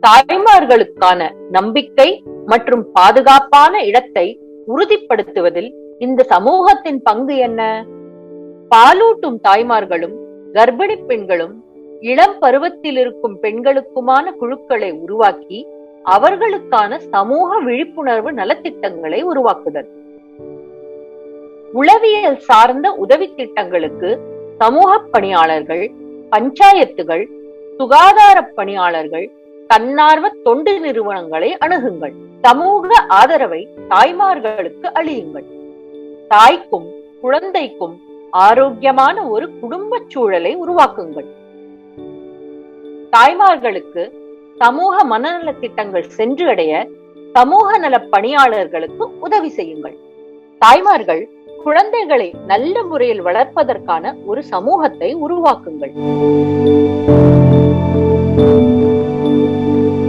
தாய்மார்களுக்கான நம்பிக்கை மற்றும் பாதுகாப்பான இடத்தை உறுதிப்படுத்துவதில் இந்த சமூகத்தின் பங்கு என்ன? பாலூட்டும் தாய்மார்களும் கர்ப்பிணி பெண்களும் இளம் பருவத்தில் இருக்கும் பெண்களுக்குமான குழுக்களை உருவாக்கி அவர்களுக்கான சமூக விழிப்புணர்வு நலத்திட்டங்களை உருவாக்குதல். உளவியல் சார்ந்த உதவி திட்டங்களுக்கு சமூக பணியாளர்கள் பஞ்சாயத்துகள் சுகாதார பணியாளர்கள் தன்னார்வ தொண்டு நிறுவனங்களை அணுகுங்கள். சமூக ஆதரவை தாய்மார்களுக்கு அளியுங்கள். தாய்க்கும் குழந்தைக்கும் ஆரோக்கியமான ஒரு குடும்ப சூழலை உருவாக்குங்கள். தாய்மார்களுக்கு சமூக மனநல திட்டங்கள் சென்று அடைய சமூக நல பணியாளர்களுக்கு உதவி செய்யுங்கள். தாய்மார்கள் குழந்தைகளை நல்ல முறையில் வளர்ப்பதற்கான ஒரு சமூகத்தை உருவாக்குங்கள்.